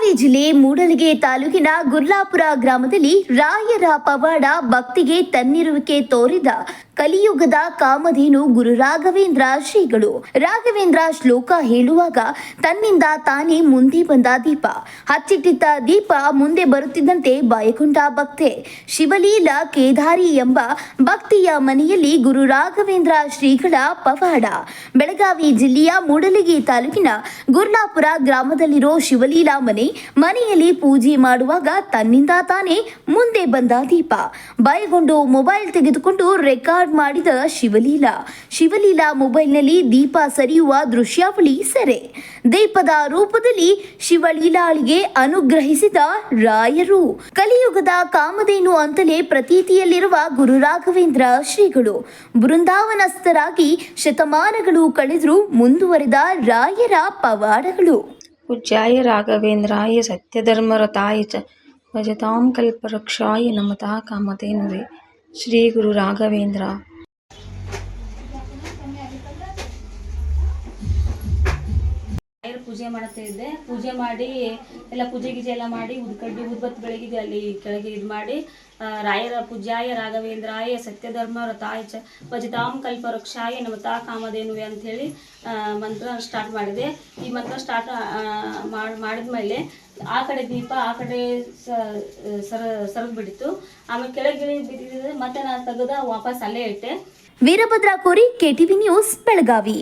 ಬೆಳಗಾವಿ ಜಿಲ್ಲೆ ಮೂಡಲಗೆ ತಾಲೂಕಿನ ಗುರ್ಲಾಪುರ ಗ್ರಾಮದಲ್ಲಿ ರಾಯರ ಪವಾಡ ಭಕ್ತಿಗೆ ತನ್ನಿರುವಿಕೆ ತೋರಿದ ಕಲಿಯುಗದ ಕಾಮಧೇನು ಗುರು ರಾಘವೇಂದ್ರ ಶ್ರೀಗಳು. ರಾಘವೇಂದ್ರ ಶ್ಲೋಕ ಹೇಳುವಾಗ ತನ್ನಿಂದ ತಾನೇ ಮುಂದೆ ಬಂದ ದೀಪ. ಹಚ್ಚಿಟ್ಟಿದ್ದ ದೀಪ ಮುಂದೆ ಬರುತ್ತಿದ್ದಂತೆ ಬಾಯಕೊಂಡ ಭಕ್ತೆ. ಶಿವಲೀಲಾ ಕೇದಾರಿ ಎಂಬ ಭಕ್ತಿಯ ಮನೆಯಲ್ಲಿ ಗುರು ರಾಘವೇಂದ್ರ ಶ್ರೀಗಳ ಪವಾಡ. ಬೆಳಗಾವಿ ಜಿಲ್ಲೆಯ ಮೂಡಲಗಿ ತಾಲೂಕಿನ ಗುರ್ಲಾಪುರ ಗ್ರಾಮದಲ್ಲಿರೋ ಶಿವಲೀಲಾ ಮನೆ ಮನೆಯಲ್ಲಿ ಪೂಜೆ ಮಾಡುವಾಗ ತನ್ನಿಂದ ತಾನೇ ಮುಂದೆ ಬಂದ ದೀಪ. ಬಾಯಗೊಂಡು ಮೊಬೈಲ್ ತೆಗೆದುಕೊಂಡು ರೆಕಾರ್ಡ್ ಟ್ಯಾಗ್ ಮಾಡಿದ ಶಿವಲೀಲಾ. ಶಿವಲೀಲಾ ಮೊಬೈಲ್ನಲ್ಲಿ ದೀಪ ಸರಿಯುವ ದೃಶ್ಯಾವಳಿ ಸೆರೆ. ದೀಪದ ರೂಪದಲ್ಲಿ ಶಿವಲೀಲಾಳಿಗೆ ಅನುಗ್ರಹಿಸಿದ ರಾಯರು. ಕಲಿಯುಗದ ಕಾಮಧೇನು ಅಂತಲೇ ಪ್ರತೀತಿಯಲ್ಲಿರುವ ಗುರು ರಾಘವೇಂದ್ರ ಶ್ರೀಗಳು. ಬೃಂದಾವನಸ್ಥರಾಗಿ ಶತಮಾನಗಳು ಕಳೆದರೂ ಮುಂದುವರೆದ ರಾಯರ ಪವಾಡಗಳು. ಪೂಜ್ಯಾಯ ರಾಘವೇಂದ್ರಾಯ ಸತ್ಯಧರ್ಮರತಾಯ ಚ ಭಜತಾಂ ಕಲ್ಪವೃಕ್ಷಾಯ ನಮತಾ ಕಾಮಧೇನುವೆ. శ్రీ గురు రాఘవేంద్ర ಪೂಜೆ ಮಾಡ್ತಾ ಇದ್ದೆ ಪೂಜೆ ಮಾಡಿ, ಎಲ್ಲ ಪೂಜೆ ಗೀಜೆ ಎಲ್ಲ ಮಾಡಿ ಉದ್ಕಡ್ಡಿ ಉದ್ಬತ್ತು ಬೆಳಗ್ಗೆ ಅಲ್ಲಿ ಕೆಳಗೆ ಇದು ಮಾಡಿ ರಾಯರ ಪೂಜ್ಯಾಯ ರಾಘವೇಂದ್ರಾಯ ಸತ್ಯಧರ್ಮ ತಾಯ ಚ ಭಜತಾಂ ಕಲ್ಪ ವೃಕ್ಷಾಯ ನಮತಾ ಕಾಮಧೇನುವೆ ಅಂಥೇಳಿ ಮಂತ್ರ ಸ್ಟಾರ್ಟ್ ಮಾಡಿದೆ. ಈ ಮಂತ್ರ ಸ್ಟಾರ್ಟ್ ಮಾಡಿದ ಮೇಲೆ ಆ ಕಡೆ ದೀಪ, ಆ ಕಡೆ ಸರ, ಸರಿದು ಬಿಟ್ಟಿತ್ತು ಆಮೇಲೆ ಕೆಳಗೆ ಬಿದ್ದಿದ್ರೆ ಮತ್ತೆ ನಾನು ತೆಗೆದ ವಾಪಸ್ ಅಲ್ಲೇ ಇಟ್ಟೆ. ವೀರಭದ್ರ ಕೋರಿ ಕೆಟಿವಿ ನ್ಯೂಸ್ ಬೆಳಗಾವಿ.